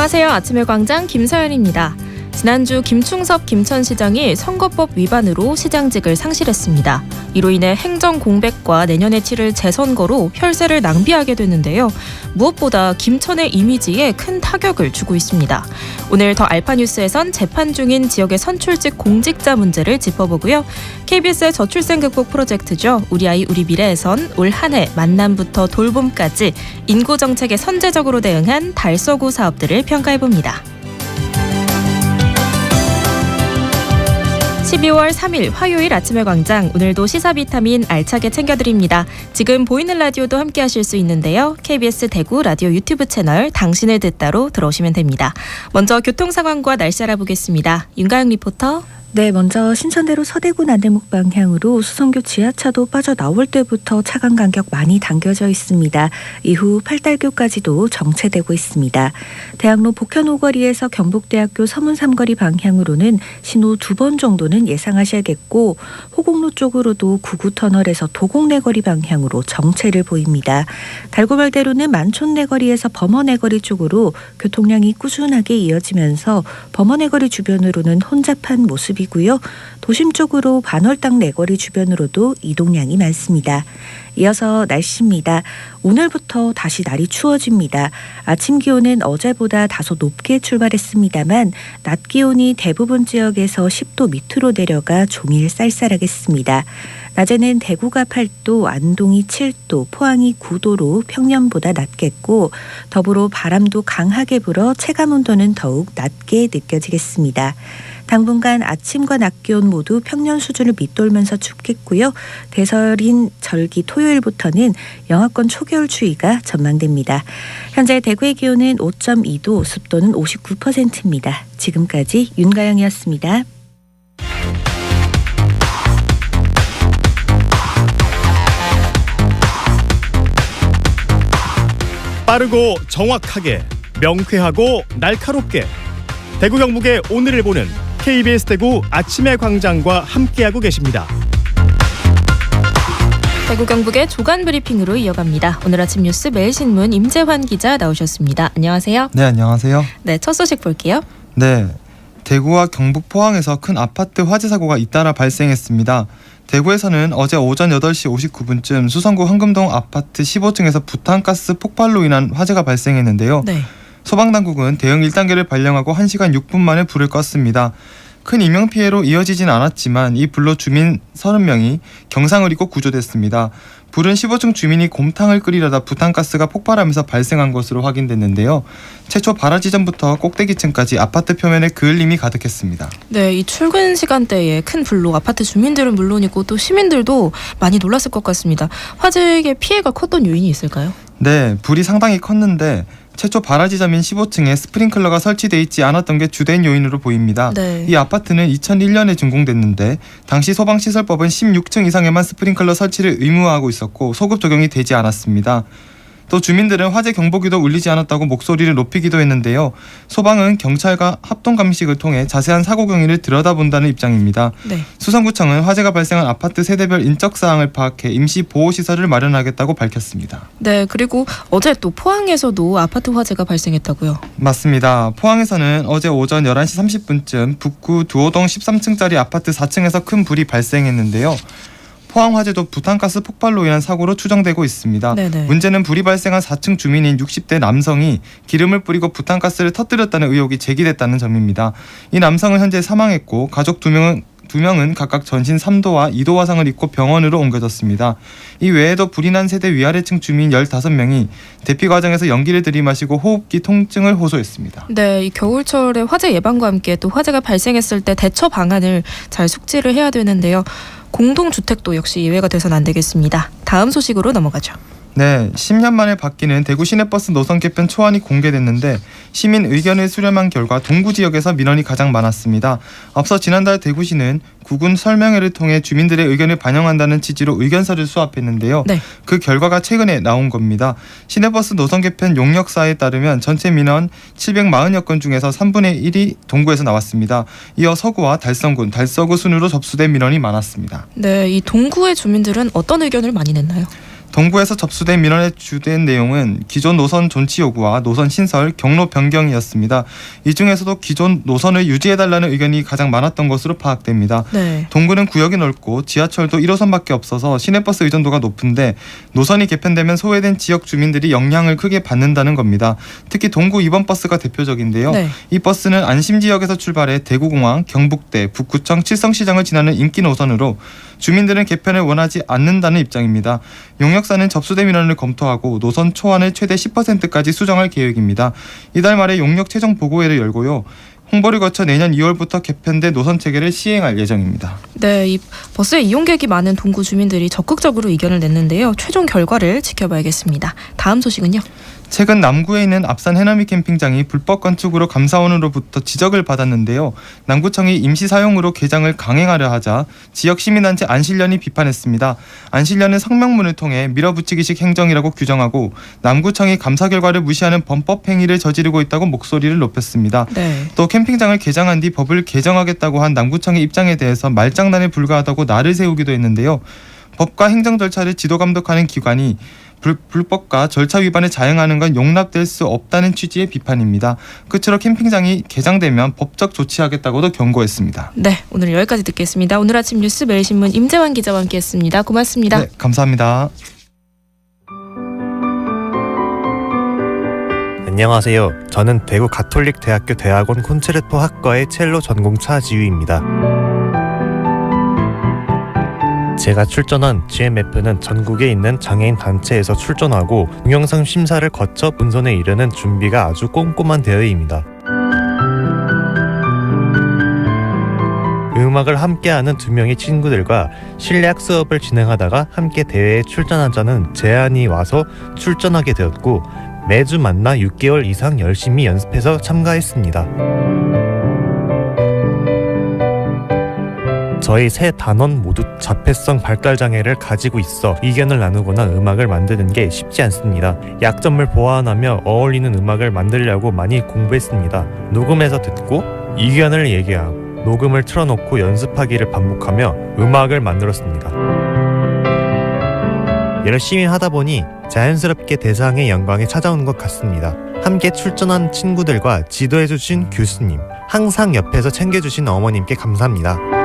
안녕하세요. 아침의 광장 김서연입니다. 지난주 김충섭 김천시장이 선거법 위반으로 시장직을 상실했습니다. 이로 인해 행정 공백과 내년에 치를 재선거로 혈세를 낭비하게 됐는데요. 무엇보다 김천의 이미지에 큰 타격을 주고 있습니다. 오늘 더 알파뉴스에선 재판 중인 지역의 선출직 공직자 문제를 짚어보고요. KBS의 저출생 극복 프로젝트죠. 우리 아이 우리 미래에선 올 한 해 만남부터 돌봄까지 인구 정책에 선제적으로 대응한 달서구 사업들을 평가해 봅니다. 12월 3일 화요일 아침의 광장 오늘도 시사 비타민 알차게 챙겨드립니다. 지금 보이는 라디오도 함께 하실 수 있는데요. KBS 대구 라디오 유튜브 채널 당신을 듣다로 들어오시면 됩니다. 먼저 교통 상황과 날씨 알아보겠습니다. 윤가영 리포터. 네, 먼저 신천대로 서대구 나대목 방향으로 수성교 지하차도 빠져나올 때부터 차간 간격 많이 당겨져 있습니다. 이후 팔달교까지도 정체되고 있습니다. 대학로 복현 오거리에서 경북대학교 서문 삼거리 방향으로는 신호 두 번 정도는 예상하셔야겠고 호곡로 쪽으로도 구구터널에서 도곡내거리 방향으로 정체를 보입니다. 달고발대로는 만촌내거리에서 범어내거리 쪽으로 교통량이 꾸준하게 이어지면서 범어내거리 주변으로는 혼잡한 모습이 이고요. 도심 쪽으로 반월당 내거리 주변으로도 이동량이 많습니다. 이어서 날씨입니다. 오늘부터 다시 날이 추워집니다. 아침 기온은 어제보다 다소 높게 출발했습니다만 낮 기온이 대부분 지역에서 10도 밑으로 내려가 종일 쌀쌀하겠습니다. 낮에는 대구가 8도, 안동이 7도, 포항이 9도로 평년보다 낮겠고 더불어 바람도 강하게 불어 체감 온도는 더욱 낮게 느껴지겠습니다. 당분간 아침과 낮 기온 모두 평년 수준을 밑돌면서 춥겠고요. 대설인 절기 토요일부터는 영하권 초겨울 추위가 전망됩니다. 현재 대구의 기온은 5.2도, 습도는 59%입니다. 지금까지 윤가영이었습니다. 빠르고 정확하게 명쾌하고 날카롭게 대구 경북의 오늘을 보는 KBS 대구 아침의 광장과 함께하고 계십니다. 대구 경북의 조간 브리핑으로 이어갑니다. 오늘 아침 뉴스 매일신문 임재환 기자 나오셨습니다. 안녕하세요. 네, 안녕하세요. 네, 첫 소식 볼게요. 네. 대구와 경북 포항에서 큰 아파트 화재 사고가 잇따라 발생했습니다. 대구에서는 어제 오전 8시 59분쯤 수성구 황금동 아파트 15층에서 부탄가스 폭발로 인한 화재가 발생했는데요. 네. 소방당국은 대응 1단계를 발령하고 1시간 6분 만에 불을 껐습니다. 큰 인명피해로 이어지진 않았지만 이 불로 주민 30명이 경상을 입고 구조됐습니다. 불은 15층 주민이 곰탕을 끓이려다 부탄가스가 폭발하면서 발생한 것으로 확인됐는데요. 최초 발화 지점부터 꼭대기층까지 아파트 표면에 그을림이 가득했습니다. 네, 이 출근 시간대에 큰 불로 아파트 주민들은 물론이고 또 시민들도 많이 놀랐을 것 같습니다. 화재의 피해가 컸던 요인이 있을까요? 네, 불이 상당히 컸는데 최초 발화 지점인 15층에 스프링클러가 설치돼 있지 않았던 게 주된 요인으로 보입니다. 네. 이 아파트는 2001년에 준공됐는데 당시 소방시설법은 16층 이상에만 스프링클러 설치를 의무화하고 있었고 소급 적용이 되지 않았습니다. 또 주민들은 화재 경보기도 울리지 않았다고 목소리를 높이기도 했는데요. 소방은 경찰과 합동 감식을 통해 자세한 사고 경위를 들여다본다는 입장입니다. 네. 수성구청은 화재가 발생한 아파트 세대별 인적 사항을 파악해 임시 보호 시설을 마련하겠다고 밝혔습니다. 네, 그리고 어제 또 포항에서도 아파트 화재가 발생했다고요. 맞습니다. 포항에서는 어제 오전 11시 30분쯤 북구 두호동 13층짜리 아파트 4층에서 큰 불이 발생했는데요. 포항 화재도 부탄가스 폭발로 인한 사고로 추정되고 있습니다. 네네. 문제는 불이 발생한 4층 주민인 60대 남성이 기름을 뿌리고 부탄가스를 터뜨렸다는 의혹이 제기됐다는 점입니다. 이 남성은 현재 사망했고 가족 두 명은 두 명은 각각 전신 3도와 2도 화상을 입고 병원으로 옮겨졌습니다. 이 외에도 불이 난 세대 위아래층 주민 15명이 대피 과정에서 연기를 들이마시고 호흡기 통증을 호소했습니다. 네, 이 겨울철에 화재 예방과 함께 또 화재가 발생했을 때 대처 방안을 잘 숙지를 해야 되는데요. 공동주택도 역시 예외가 돼서는 안 되겠습니다. 다음 소식으로 넘어가죠. 네, 10년 만에 바뀌는 대구 시내버스 노선 개편 초안이 공개됐는데 시민 의견을 수렴한 결과 동구 지역에서 민원이 가장 많았습니다. 앞서 지난달 대구시는 구군 설명회를 통해 주민들의 의견을 반영한다는 취지로 의견서를 수합했는데요. 네. 그 결과가 최근에 나온 겁니다. 시내버스 노선 개편 용역사에 따르면 전체 민원 740여 건 중에서 3분의 1이 동구에서 나왔습니다. 이어 서구와 달성군, 달서구 순으로 접수된 민원이 많았습니다. 네, 이 동구의 주민들은 어떤 의견을 많이 냈나요? 동구에서 접수된 민원의 주된 내용은 기존 노선 존치 요구와 노선 신설, 경로 변경이었습니다. 이 중에서도 기존 노선을 유지해달라는 의견이 가장 많았던 것으로 파악됩니다. 네. 동구는 구역이 넓고 지하철도 1호선밖에 없어서 시내버스 의존도가 높은데 노선이 개편되면 소외된 지역 주민들이 영향을 크게 받는다는 겁니다. 특히 동구 2번 버스가 대표적인데요. 네. 이 버스는 안심 지역에서 출발해 대구공항, 경북대, 북구청, 칠성시장을 지나는 인기 노선으로 주민들은 개편을 원하지 않는다는 입장입니다. 용역 사는 접수된 민원을 검토하고 노선 초안을 최대 10%까지 수정할 계획입니다. 이달 말에 용역 최종 보고회를 열고요. 홍보를 거쳐 내년 2월부터 개편된 노선 체계를 시행할 예정입니다. 네, 이 버스의 이용객이 많은 동구 주민들이 적극적으로 의견을 냈는데요. 최종 결과를 지켜봐야겠습니다. 다음 소식은요. 최근 남구에 있는 앞산 해남이 캠핑장이 불법 건축으로 감사원으로부터 지적을 받았는데요. 남구청이 임시 사용으로 개장을 강행하려 하자 지역 시민단체 안실련이 비판했습니다. 안실련은 성명문을 통해 밀어붙이기식 행정이라고 규정하고 남구청이 감사 결과를 무시하는 범법 행위를 저지르고 있다고 목소리를 높였습니다. 네. 또 캠핑장을 개장한 뒤 법을 개정하겠다고 한 남구청의 입장에 대해서 말장난에 불과하다고 날을 세우기도 했는데요. 법과 행정 절차를 지도 감독하는 기관이 불, 불법과 절차 위반을 자행하는 건 용납될 수 없다는 취지의 비판입니다. 끝으로 캠핑장이 개장되면 법적 조치하겠다고도 경고했습니다. 네, 오늘 여기까지 듣겠습니다. 오늘 아침 뉴스 매일신문 임재환 기자와 함께했습니다. 고맙습니다. 네, 감사합니다. 안녕하세요. 저는 대구 가톨릭 대학교 대학원 콘체르토 학과의 첼로 전공 차지우입니다. 제가 출전한 GMF는 전국에 있는 장애인 단체에서 출전하고 동영상 심사를 거쳐 본선에 이르는 준비가 아주 꼼꼼한 대회입니다. 음악을 함께하는 두 명의 친구들과 실내악 수업을 진행하다가 함께 대회에 출전하자는 제안이 와서 출전하게 되었고 매주 만나 6개월 이상 열심히 연습해서 참가했습니다. 저희 세 단원 모두 자폐성 발달 장애를 가지고 있어 의견을 나누거나 음악을 만드는 게 쉽지 않습니다. 약점을 보완하며 어울리는 음악을 만들려고 많이 공부했습니다. 녹음해서 듣고 의견을 얘기하고 녹음을 틀어놓고 연습하기를 반복하며 음악을 만들었습니다. 열심히 하다 보니 자연스럽게 대상의 영광에 찾아오는 것 같습니다. 함께 출전한 친구들과 지도해주신 교수님, 항상 옆에서 챙겨주신 어머님께 감사합니다.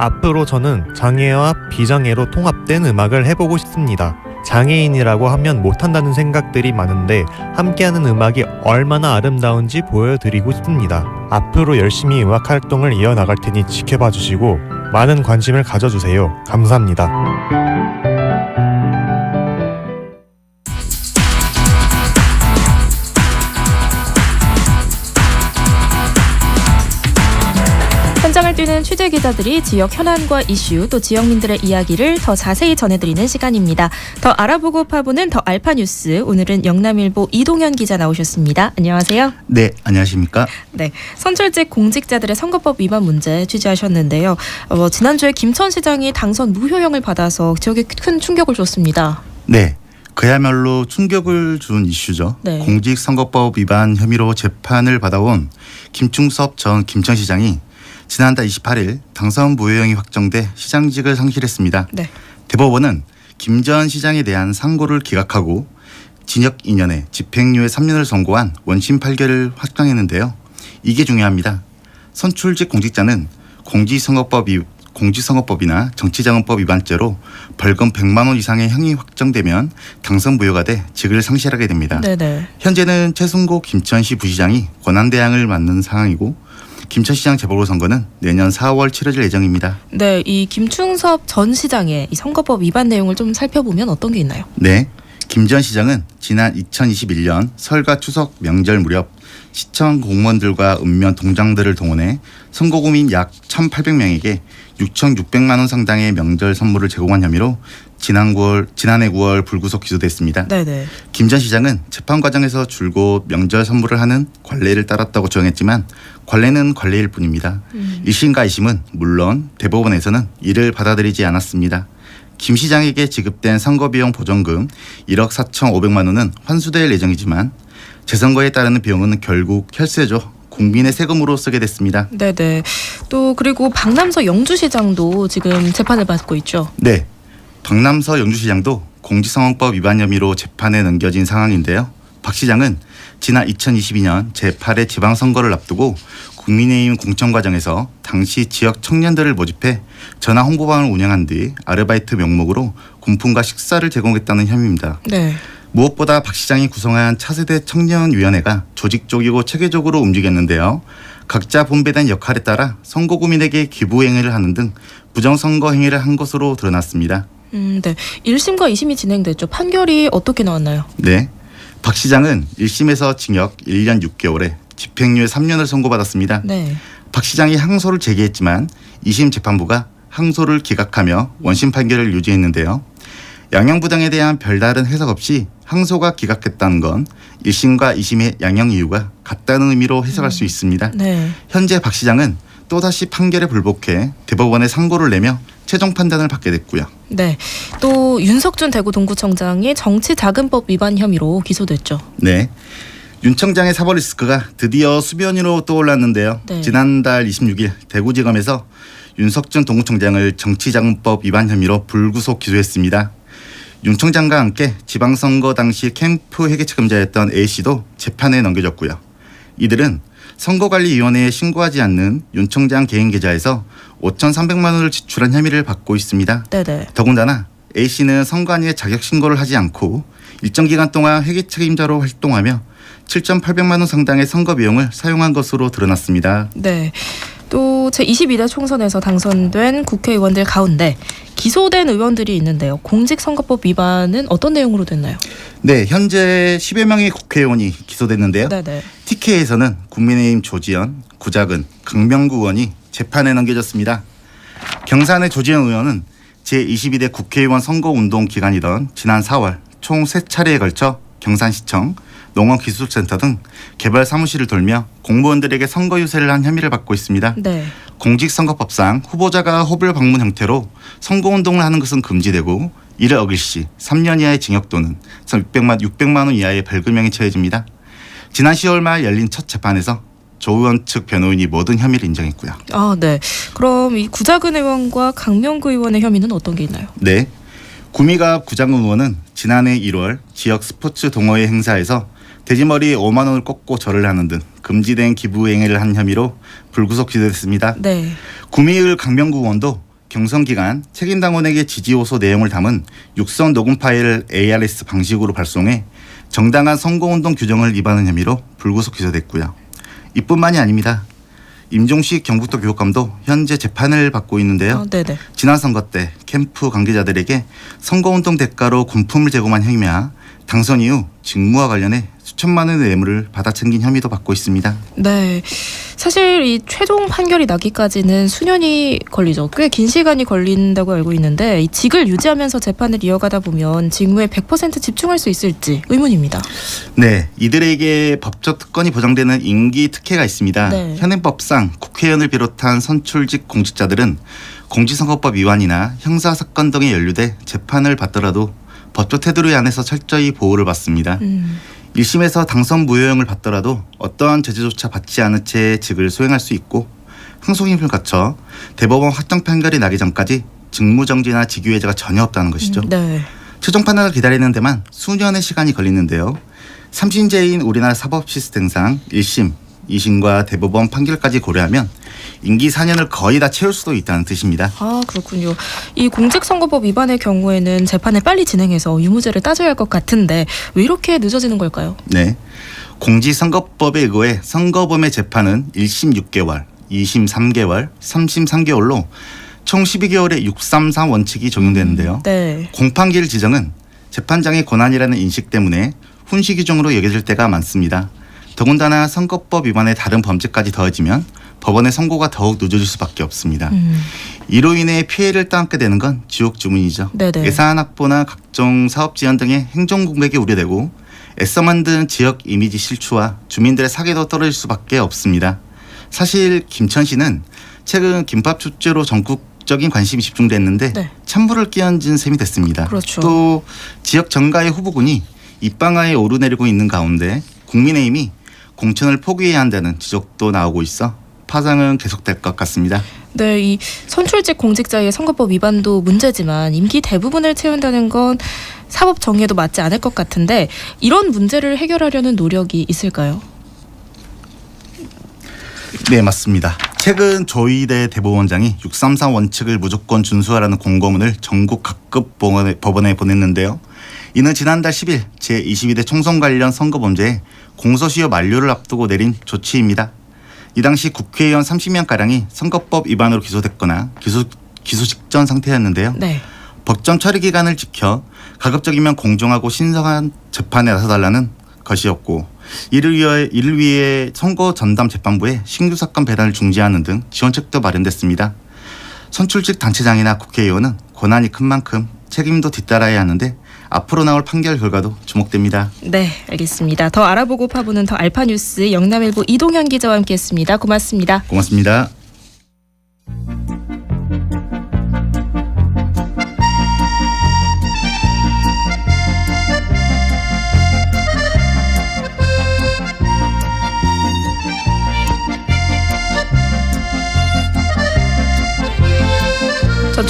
앞으로 저는 장애와 비장애로 통합된 음악을 해보고 싶습니다. 장애인이라고 하면 못한다는 생각들이 많은데 함께하는 음악이 얼마나 아름다운지 보여드리고 싶습니다. 앞으로 열심히 음악 활동을 이어나갈 테니 지켜봐 주시고 많은 관심을 가져주세요. 감사합니다. 뛰는 취재 기자들이 지역 현안과 이슈 또 지역민들의 이야기를 더 자세히 전해드리는 시간입니다. 더 알아보고 파보는 더 알파 뉴스 오늘은 영남일보 이동현 기자 나오셨습니다. 안녕하세요. 네, 안녕하십니까? 네, 선출직 공직자들의 선거법 위반 문제 취재하셨는데요. 어, 지난주에 김천 시장이 당선 무효형을 받아서 지역에 큰 충격을 줬습니다. 네. 그야말로 충격을 준 이슈죠. 네. 공직선거법 위반 혐의로 재판을 받아온 김충섭 전 김천시장이 지난달 28일 당선 무효형이 확정돼 시장직을 상실했습니다. 네. 대법원은 김 전 시장에 대한 상고를 기각하고 징역 2년에 집행유예 3년을 선고한 원심 판결을 확정했는데요. 이게 중요합니다. 선출직 공직자는 공직선거법 위 공직선거법이나 정치자금법 위반죄로 벌금 100만 원 이상의 형이 확정되면 당선 무효가 돼 직을 상실하게 됩니다. 네네. 현재는 최승고 김천시 부시장이 권한 대항을 맡는 상황이고 김천시장 재보궐선거는 내년 4월 치러질 예정입니다. 네, 이 김충섭 전 시장의 이 선거법 위반 내용을 좀 살펴보면 어떤 게 있나요? 네. 김 전 시장은 지난 2021년 설과 추석 명절 무렵 시청 공무원들과 읍면 동장들을 동원해 선거구민 약 1,800명에게 6,600만 원 상당의 명절 선물을 제공한 혐의로 지난 9월 지난해 9월 불구속 기소됐습니다. 네네. 김 전 시장은 재판 과정에서 줄곧 명절 선물을 하는 관례를 따랐다고 주장했지만 관례는 관례일 뿐입니다. 음. 1심과 2심은 물론 대법원에서는 이를 받아들이지 않았습니다. 김 시장에게 지급된 선거비용 보전금 1억 4,500만 원은 환수될 예정이지만 재선거에 따르는 비용은 결국 혈세죠. 국민의 세금으로 쓰게 됐습니다. 네네. 또 그리고 박남서 영주시장도 지금 재판을 받고 있죠. 네. 박남서 영주시장도 공직선거법 위반 혐의로 재판에 넘겨진 상황인데요. 박 시장은 지난 2022년 제8회 지방선거를 앞두고 국민의힘 공천 과정에서 당시 지역 청년들을 모집해 전화 홍보방을 운영한 뒤 아르바이트 명목으로 군품과 식사를 제공했다는 혐의입니다. 네. 무엇보다 박 시장이 구성한 차세대 청년위원회가 조직적이고 체계적으로 움직였는데요. 각자 분배된 역할에 따라 선거구민에게 기부 행위를 하는 등 부정선거 행위를 한 것으로 드러났습니다. 음, 네. 1심과 2심이 진행됐죠. 판결이 어떻게 나왔나요? 네. 박 시장은 1심에서 징역 1년 6개월에 집행유예 3년을 선고받았습니다. 네. 박 시장이 항소를 제기했지만 2심 재판부가 항소를 기각하며 원심 판결을 유지했는데요. 양형부당에 대한 별다른 해석 없이 항소가 기각했다는 건 1심과 2심의 양형 이유가 같다는 의미로 해석할 수 있습니다. 네. 현재 박 시장은 또다시 판결에 불복해 대법원에 상고를 내며 최종 판단을 받게 됐고요. 네. 또 윤석준 대구 동구청장이 정치자금법 위반 혐의로 기소됐죠. 네. 윤 청장의 사법 리스크가 드디어 수변위로 떠올랐는데요. 네. 지난달 26일 대구지검에서 윤석준 동구청장을 정치자금법 위반 혐의로 불구속 기소했습니다. 윤 청장과 함께 지방선거 당시 캠프 회계 책임자였던 A 씨도 재판에 넘겨졌고요. 이들은 선거관리위원회에 신고하지 않는 윤 청장 개인 계좌에서 5,300만 원을 지출한 혐의를 받고 있습니다. 네네. 더군다나 A 씨는 선관위에 자격 신고를 하지 않고 일정 기간 동안 회계 책임자로 활동하며 7,800만 원 상당의 선거 비용을 사용한 것으로 드러났습니다. 네. 또 제22대 총선에서 당선된 국회의원들 가운데 기소된 의원들이 있는데요. 공직선거법 위반은 어떤 내용으로 됐나요? 네, 현재 10여 명의 국회의원이 기소됐는데요. 네네. TK에서는 국민의힘 조지현, 구자근, 강명구 의원이 재판에 넘겨졌습니다. 경산의 조지현 의원은 제22대 국회의원 선거운동 기간이던 지난 4월 총 세 차례에 걸쳐 경산시청, 농업기술센터 등 개발 사무실을 돌며 공무원들에게 선거 유세를 한 혐의를 받고 있습니다. 네. 공직선거법상 후보자가 호불 방문 형태로 선거운동을 하는 것은 금지되고 이를 어길 시 3년 이하의 징역 또는 600만, 600만 원 이하의 벌금형이 처해집니다. 지난 10월 말 열린 첫 재판에서 조 의원 측 변호인이 모든 혐의를 인정했고요. 아, 네. 그럼 이 구자근 의원과 강명구 의원의 혐의는 어떤 게 있나요? 네. 구미가 구장군 의원은 지난해 1월 지역 스포츠 동호회 행사에서 돼지머리 5만 원을 꽂고 절을 하는 등 금지된 기부 행위를 한 혐의로 불구속 기소됐습니다. 네. 구미을 강명구 의원도 경선 기간 책임 당원에게 지지 호소 내용을 담은 육성 녹음 파일을 ARS 방식으로 발송해 정당한 선거운동 규정을 위반한 혐의로 불구속 기소됐고요. 이뿐만이 아닙니다. 임종식 경북도 교육감도 현재 재판을 받고 있는데요. 아, 네네. 지난 선거 때 캠프 관계자들에게 선거운동 대가로 군품을 제공한 혐의와 당선 이후 직무와 관련해 수천만 원의 뇌물을 받아 챙긴 혐의도 받고 있습니다. 네. 사실 이 최종 판결이 나기까지는 수년이 걸리죠. 꽤 긴 시간이 걸린다고 알고 있는데 이 직을 유지하면서 재판을 이어가다 보면 직무에 100% 집중할 수 있을지 의문입니다. 네, 이들에게 법적 특권이 보장되는 임기 특혜가 있습니다. 네. 현행법상 국회의원을 비롯한 선출직 공직자들은 공직선거법 위반이나 형사 사건 등에 연루돼 재판을 받더라도 법적 테두리 안에서 철저히 보호를 받습니다. 음. 1심에서 당선 무효형을 받더라도 어떠한 제재조차 받지 않은 채 직을 수행할 수 있고 항소심을 거쳐 대법원 확정 판결이 나기 전까지 직무정지나 직위해제가 전혀 없다는 것이죠. 네. 최종 판단을 기다리는 데만 수년의 시간이 걸리는데요. 삼신제인 우리나라 사법 시스템상 1심, 2심과 대법원 판결까지 고려하면 임기 4년을 거의 다 채울 수도 있다는 뜻입니다. 아 그렇군요. 이 공직선거법 위반의 경우에는 재판을 빨리 진행해서 유무죄를 따져야 할 것 같은데 왜 이렇게 늦어지는 걸까요? 네. 공직선거법에 의거해 선거범의 재판은 1심 6개월, 2심 3개월, 3심 3개월로 총 12개월의 633 원칙이 적용되는데요. 네. 공판기일 지정은 재판장의 권한이라는 인식 때문에 훈시 규정으로 여겨질 때가 많습니다. 더군다나 선거법 위반의 다른 범죄까지 더해지면 법원의 선고가 더욱 늦어질 수밖에 없습니다. 음. 이로 인해 피해를 떠안게 되는 건 지옥 주문이죠. 네네. 예산 확보나 각종 사업 지원 등의 행정 공백이 우려되고 애써 만든 지역 이미지 실추와 주민들의 사기도 떨어질 수밖에 없습니다. 사실 김천시는 최근 김밥 축제로 전국 적인 관심이 집중됐는데 네. 찬물을 끼얹은 셈이 됐습니다. 그렇죠. 또 지역 정가의 후보군이 입방아에 오르내리고 있는 가운데 국민의힘이 공천을 포기해야 한다는 지적도 나오고 있어 파장은 계속될 것 같습니다. 네, 이 선출직 공직자의 선거법 위반도 문제지만 임기 대부분을 채운다는 건 사법 정의에도 맞지 않을 것 같은데 이런 문제를 해결하려는 노력이 있을까요? 네, 맞습니다. 최근 조희대 대법원장이 633 원칙을 무조건 준수하라는 공고문을 전국 각급 법원에, 법원에 보냈는데요. 이는 지난달 10일 제22대 총선 관련 선거 범죄에 공소시효 만료를 앞두고 내린 조치입니다. 이 당시 국회의원 30명가량이 선거법 위반으로 기소됐거나 기소, 기소 직전 상태였는데요. 네. 법정 처리 기간을 지켜 가급적이면 공정하고 신성한 재판에 나서달라는 것이었고 이를 위해 이를 위해 선거 전담 재판부에 신규 사건 배달을 중지하는 등 지원책도 마련됐습니다. 선출직 단체장이나 국회의원은 권한이 큰 만큼 책임도 뒤따라야 하는데 앞으로 나올 판결 결과도 주목됩니다. 네, 알겠습니다. 더 알아보고 파보는 더 알파 뉴스 영남일보 이동현 기자와 함께했습니다. 고맙습니다. 고맙습니다.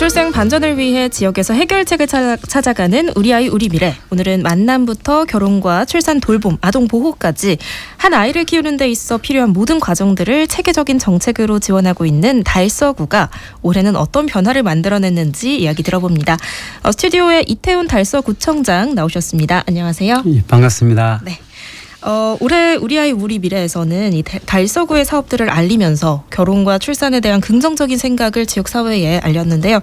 저출생 반전을 위해 지역에서 해결책을 찾아- 찾아가는 우리 아이 우리 미래. 오늘은 만남부터 결혼과 출산 돌봄, 아동 보호까지 한 아이를 키우는 데 있어 필요한 모든 과정들을 체계적인 정책으로 지원하고 있는 달서구가 올해는 어떤 변화를 만들어냈는지 이야기 들어봅니다. 어, 스튜디오에 이태훈 달서구청장 나오셨습니다. 안녕하세요. 예, 반갑습니다. 네. 어, 올해 우리 아이 우리 미래에서는 이 달- 달서구의 사업들을 알리면서 결혼과 출산에 대한 긍정적인 생각을 지역 사회에 알렸는데요.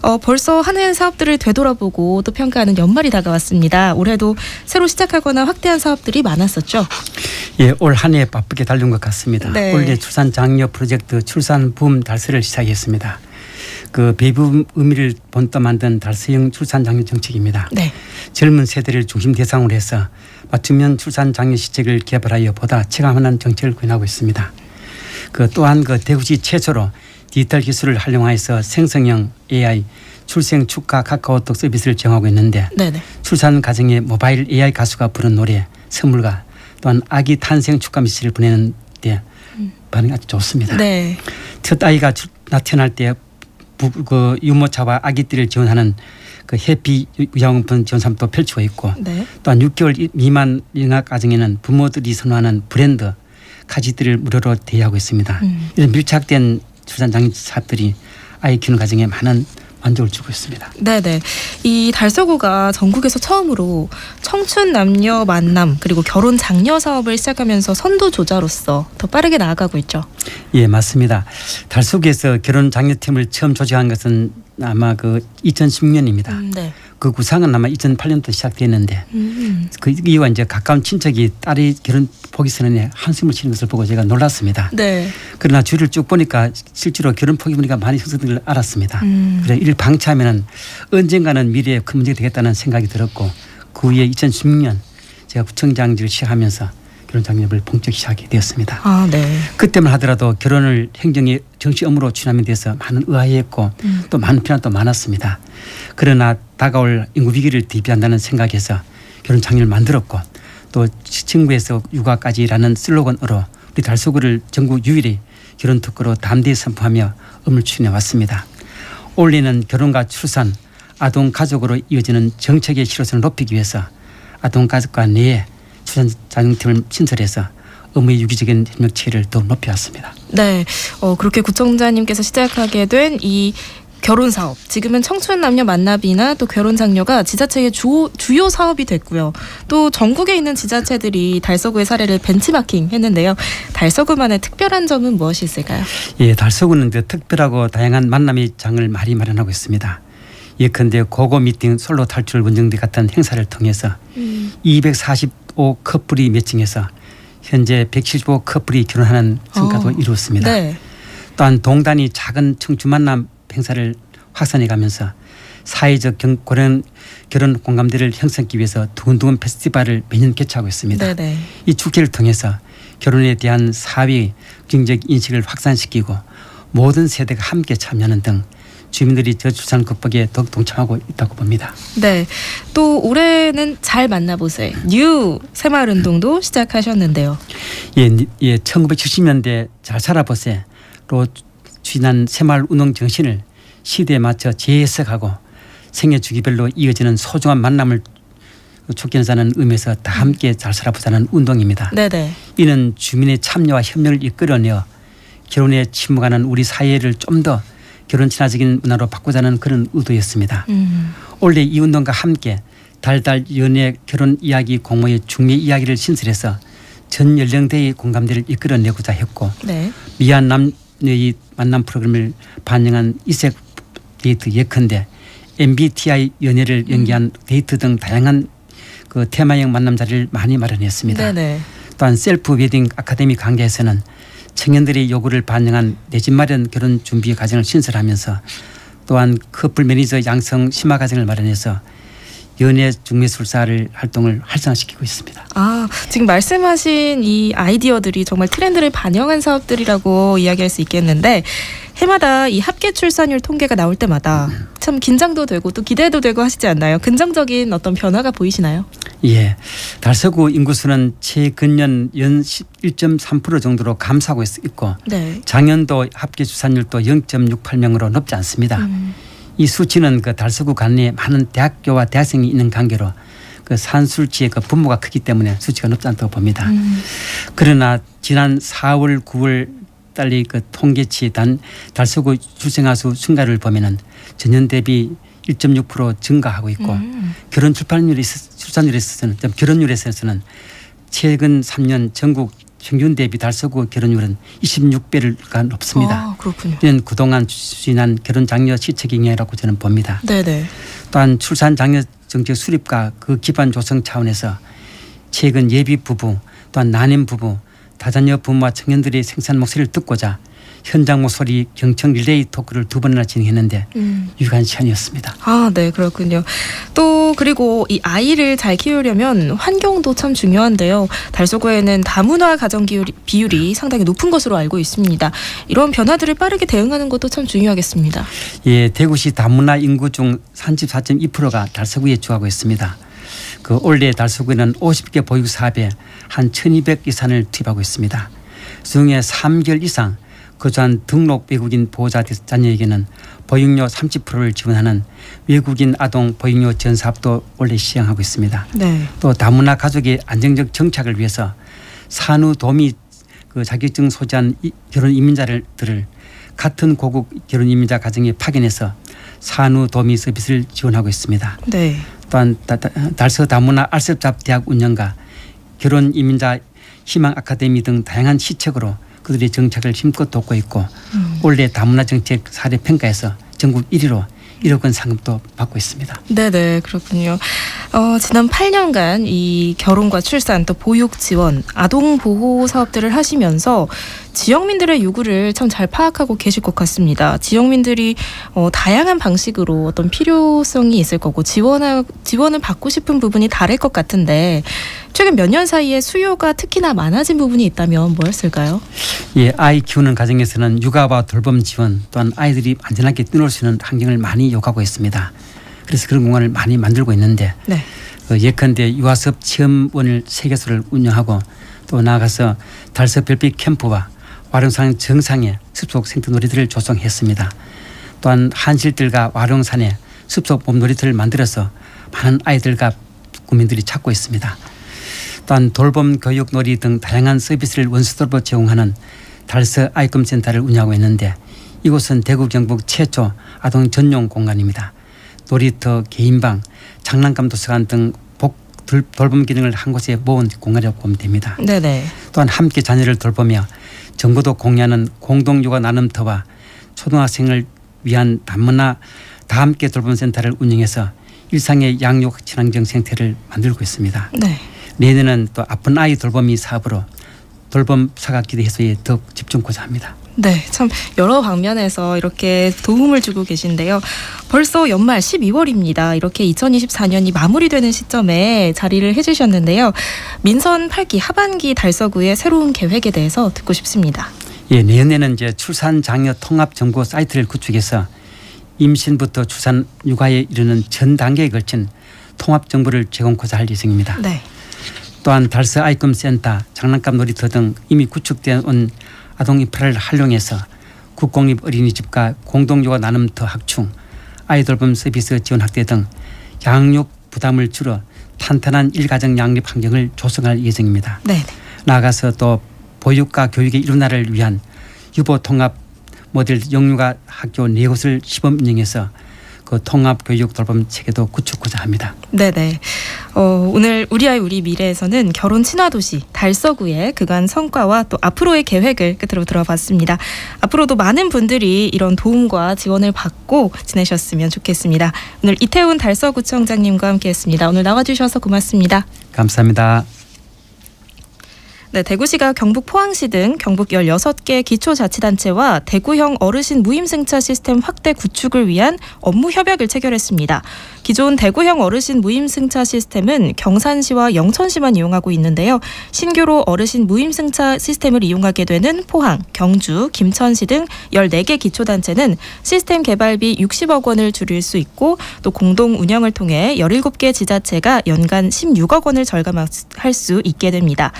어, 벌써 한 해의 사업들을 되돌아보고 또 평가하는 연말이 다가왔습니다. 올해도 새로 시작하거나 확대한 사업들이 많았었죠. 예, 올 한 해 바쁘게 달린 것 같습니다. 네. 올해 출산 장려 프로젝트 출산 붐 달서를 시작했습니다. 그 배부 의미를 본떠 만든 달서형 출산 장려 정책입니다. 네. 젊은 세대를 중심 대상으로 해서 맞춤형 출산 장려 시책을 개발하여 보다 체감하는 정책을 구현하고 있습니다. 그 또한 그 대구시 최초로 디지털 기술을 활용하여서 생성형 AI 출생 축하 카카오톡 서비스를 제공하고 있는데 네네. 출산 가정에 모바일 AI 가수가 부른 노래 선물과 또한 아기 탄생 축하 메시지를 보내는 데 반응이 아주 좋습니다. 네. 첫 아이가 출- 나태어날 때 부, 그 유모차와 아기띠를 지원하는 그 해피 유아용품 지원 사업도 펼치고 있고 네. 또한 6개월 이- 미만 영아 가정에는 부모들이 선호하는 브랜드 가지들을 무료로 대여하고 있습니다. 음. 이런 밀착된 출산 장려 사업들이 아이 키우는 가정에 많은 만족을 주고 있습니다. 네네. 이 달서구가 전국에서 처음으로 청춘 남녀 만남 그리고 결혼 장려 사업을 시작하면서 선두조자로서 더 빠르게 나아가고 있죠. 예, 맞습니다. 달서구에서 결혼 장려팀을 처음 조직한 것은 아마 그 2010년입니다. 음, 네. 그 구상은 아마 2008년부터 시작됐는데 음. 그 이유가 이제 가까운 친척이 딸이 결혼 포기 선언에 한숨을 쉬는 것을 보고 제가 놀랐습니다. 네. 그러나 줄을 쭉 보니까 실제로 결혼 포기 문의가 많이 형성된 걸 알았습니다. 음. 그래 이를 방치하면은 언젠가는 미래에 큰 문제가 되겠다는 생각이 들었고 그 후에 2016년 제가 구청장직을 시작하면서 결혼 장려를 본격 시작하게 되었습니다. 아, 네. 그때만 하더라도 결혼을 행정의 정치 업무로 추진하는 데서 많은 의아해했고 음. 또 많은 비난도 많았습니다. 그러나 다가올 인구 위기를 대비한다는 생각에서 결혼 장려를 만들었고 또 친구에서 육아까지라는 슬로건으로 우리 달서구를 전국 유일의 결혼 특구로 담대히 선포하며 업무를 추진해 왔습니다. 올해는 결혼과 출산, 아동 가족으로 이어지는 정책의 실효성을 높이기 위해서 아동 가족과 내에 출산 자정팀을 신설해서 업무의 유기적인 협력 체계를 더욱 높여왔습니다. 네. 어, 그렇게 구청장님께서 시작하게 된 이 결혼 사업. 지금은 청춘 남녀 만납이나 또 결혼 장려가 지자체의 주, 주요 사업이 됐고요. 또 전국에 있는 지자체들이 달서구의 사례를 벤치마킹 했는데요. 달서구만의 특별한 점은 무엇이 있을까요? 예, 달서구는 이제 특별하고 다양한 만남의 장을 많이 마련하고 있습니다. 예컨대 고고 미팅, 솔로 탈출 원정대 같은 행사를 통해서 245 커플이 매칭해서 현재 175 커플이 결혼하는 성과도 어, 이루었습니다. 네. 또한 동단이 작은 청춘 만남 행사를 확산해 가면서 사회적 경, 결혼, 결혼 공감대를 형성하기 위해서 두근두근 페스티벌을 매년 개최하고 있습니다. 네네. 이 축제를 통해서 결혼에 대한 사회 경제적 인식을 확산시키고 모든 세대가 함께 참여하는 등 주민들이 저출산 극복에 더욱 동참하고 있다고 봅니다. 네. 또 올해는 잘 만나보세 뉴 새마을 운동도 시작하셨는데요. 예, 니- 예 1970년대 잘 살아보세로 추진한 새마을 운동 정신을 시대에 맞춰 재해석하고 생애 주기별로 이어지는 소중한 만남을 촉진하자는 의미에서 다 함께 잘 살아보자는 운동입니다. 네네. 이는 주민의 참여와 협력을 이끌어내어 결혼에 침묵하는 우리 사회를 좀더 결혼 친화적인 문화로 바꾸자는 그런 의도였습니다. 음. 올해 이 운동과 함께 달달 연애 결혼 이야기 공모의 중매 이야기를 신설해서 전 연령대의 공감대를 이끌어내고자 했고 네. 미안 남녀의 만남 프로그램을 반영한 이색 데이트 예컨대 MBTI 연애를 연기한 데이트 등 다양한 그 테마형 만남 자리를 많이 마련했습니다. 네네. 또한 셀프 웨딩 아카데미 강좌에서는 청년들의 요구를 반영한 내 집 마련 결혼 준비 과정을 신설하면서 또한 커플 매니저 양성 심화 과정을 마련해서 연애 중매술사를 활동을 활성화시키고 있습니다. 아, 지금 말씀하신 이 아이디어들이 정말 트렌드를 반영한 사업들이라고 이야기할 수 있겠는데 해마다 이 합계 출산율 통계가 나올 때마다 참 긴장도 되고 또 기대도 되고 하시지 않나요? 긍정적인 어떤 변화가 보이시나요? 예, 달서구 인구수는 최근년 연1.3% 정도로 감소하고 있- 있고 네. 작년도 합계 출산율도 0.68명으로 높지 않습니다. 음. 이 수치는 그 달서구 관내에 많은 대학교와 대학생이 있는 관계로 그 산술지의 그 분모가 크기 때문에 수치가 높지 않다고 봅니다. 음. 그러나 지난 4월 9월 달리 그 통계치 단 달서구 출생아수 증가를 보면은 전년 대비 1.6% 증가하고 있고 음. 결혼 출판율이 있- 출산율에 있어서는 좀 결혼율에서는 최근 3년 전국 평균 대비 달서구 결혼율은 26배가 높습니다. 아, 그렇군요. 이는 그동안 추진한 결혼 장려 시책 ing이라고 저는 봅니다. 네네. 또한 출산 장려 정책 수립과 그 기반 조성 차원에서 최근 예비 부부 또한 난임 부부 다자녀 부모와 청년들의 생산 목소리를 듣고자 현장 목소리 경청 릴레이 토크를 두 번이나 진행했는데 음. 유익한 시간이었습니다. 아, 네, 그렇군요. 또 그리고 이 아이를 잘 키우려면 환경도 참 중요한데요. 달서구에는 다문화 가정 기율이- 비율이 상당히 높은 것으로 알고 있습니다. 이런 변화들을 빠르게 대응하는 것도 참 중요하겠습니다. 예, 대구시 다문화 인구 중 34.2%가 달서구에 주하고 있습니다. 그 올해 달서구에는 50개 보육 사업에 한 1,200 이상을 투입하고 있습니다. 중에 3개월 이상 거주한 등록 외국인 보호자 자녀에게는 보육료 30%를 지원하는 외국인 아동 보육료 전 사업도 올해 시행하고 있습니다. 네. 또 다문화 가족의 안정적 정착을 위해서 산후 도미 그 자격증 소지한 이- 결혼 이민자를 들을 같은 고국 결혼 이민자 가정에 파견해서 산후 도미 서비스를 지원하고 있습니다. 네. 또한 달서 다문화 알셉잡 대학 운영과 결혼 이민자 희망 아카데미 등 다양한 시책으로 그들의 정책을 힘껏 돕고 있고 음. 올해 다문화 정책 사례 평가에서 전국 1위로 1억 원 상금도 받고 있습니다. 네네 그렇군요. 어, 지난 8년간 이 결혼과 출산 또 보육 지원, 아동 보호 사업들을 하시면서 지역민들의 요구를 참 잘 파악하고 계실 것 같습니다. 지역민들이 어, 다양한 방식으로 어떤 필요성이 있을 거고 지원하, 지원을 받고 싶은 부분이 다를 것 같은데 최근 몇 년 사이에 수요가 특히나 많아진 부분이 있다면 뭐였을까요? 예, 아이 키우는 가정에서는 육아와 돌봄 지원 또한 아이들이 안전하게 뛰놀 수 있는 환경을 많이 요구하고 있습니다. 그래서 그런 공간을 많이 만들고 있는데 네. 그 예컨대 유아섭 체험원을 세 개소를 운영하고 또 나아가서 달서 별빛 캠프와 와룡산 정상에 숲속 생태 놀이들을 조성했습니다. 또한 한실들과 와룡산에 숲속 봄놀이터를 만들어서 많은 아이들과 국민들이 찾고 있습니다. 또한 돌봄 교육 놀이 등 다양한 서비스를 원수돌보 제공하는 달서 아이컴 센터를 운영하고 있는데 이곳은 대구 경북 최초 아동 전용 공간입니다. 놀이터, 개인방, 장난감 도서관 등 복, 돌, 돌봄 기능을 한 곳에 모은 공간이라고 보면 됩니다. 네네. 또한 함께 자녀를 돌보며 정보도 공유하는 공동 육아 나눔터와 초등학생을 위한 다문화 다 함께 돌봄 센터를 운영해서 일상의 양육 친환경 생태를 만들고 있습니다. 네. 내년은 또 아픈 아이 돌보미 사업으로 돌봄 사각지대 해소에 더욱 집중고자 합니다. 네, 참 여러 방면에서 이렇게 도움을 주고 계신데요. 벌써 연말 12월입니다. 이렇게 2024년이 마무리되는 시점에 자리를 해주셨는데요. 민선 8기 하반기 달서구의 새로운 계획에 대해서 듣고 싶습니다. 예, 내년에는 이제 출산 장려 통합 정보 사이트를 구축해서 임신부터出산 육아에 이르는 전 단계에 걸친 통합 정보를 제공코자 할 예정입니다. 네. 또한 달서 아이컴 센터, 장난감 놀이터 등 이미 구축되어 온 아동 인프라를 활용해서 국공립 어린이집과 공동요가 나눔터 확충, 아이돌봄 서비스 지원 확대 등 양육 부담을 줄여 탄탄한 일가정 양립 환경을 조성할 예정입니다. 네. 나아가서 또 보육과 교육의 일원화를 위한 유보 통합 모델 영유아 학교 네 곳을 시범 운영해서 그 통합 교육 돌봄 체계도 구축하자 합니다. 네네. 어, 오늘 우리 아이 우리 미래에서는 결혼 친화 도시 달서구의 그간 성과와 또 앞으로의 계획을 끝으로 들어봤습니다. 앞으로도 많은 분들이 이런 도움과 지원을 받고 지내셨으면 좋겠습니다. 오늘 이태훈 달서구청장님과 함께했습니다. 오늘 나와주셔서 고맙습니다. 감사합니다. 네, 대구시가 경북 포항시 등 경북 16개 기초자치단체와 대구형 어르신 무임승차 시스템 확대 구축을 위한 업무 협약을 체결했습니다. 기존 대구형 어르신 무임승차 시스템은 경산시와 영천시만 이용하고 있는데요. 신규로 어르신 무임승차 시스템을 이용하게 되는 포항, 경주, 김천시 등 14개 기초단체는 시스템 개발비 60억 원을 줄일 수 있고 또 공동 운영을 통해 17개 지자체가 연간 16억 원을 절감할 수 있게 됩니다.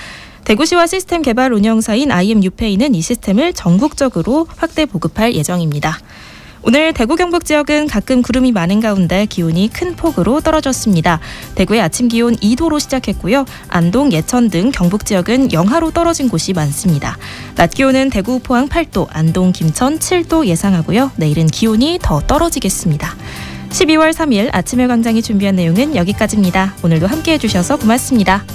대구시와 시스템 개발 운영사인 IMU페이는 이 시스템을 전국적으로 확대 보급할 예정입니다. 오늘 대구 경북 지역은 가끔 구름이 많은 가운데 기온이 큰 폭으로 떨어졌습니다. 대구의 아침 기온 2도로 시작했고요. 안동, 예천 등 경북 지역은 영하로 떨어진 곳이 많습니다. 낮 기온은 대구, 포항 8도, 안동, 김천 7도 예상하고요. 내일은 기온이 더 떨어지겠습니다. 12월 3일 아침의 광장이 준비한 내용은 여기까지입니다. 오늘도 함께 해 주셔서 고맙습니다.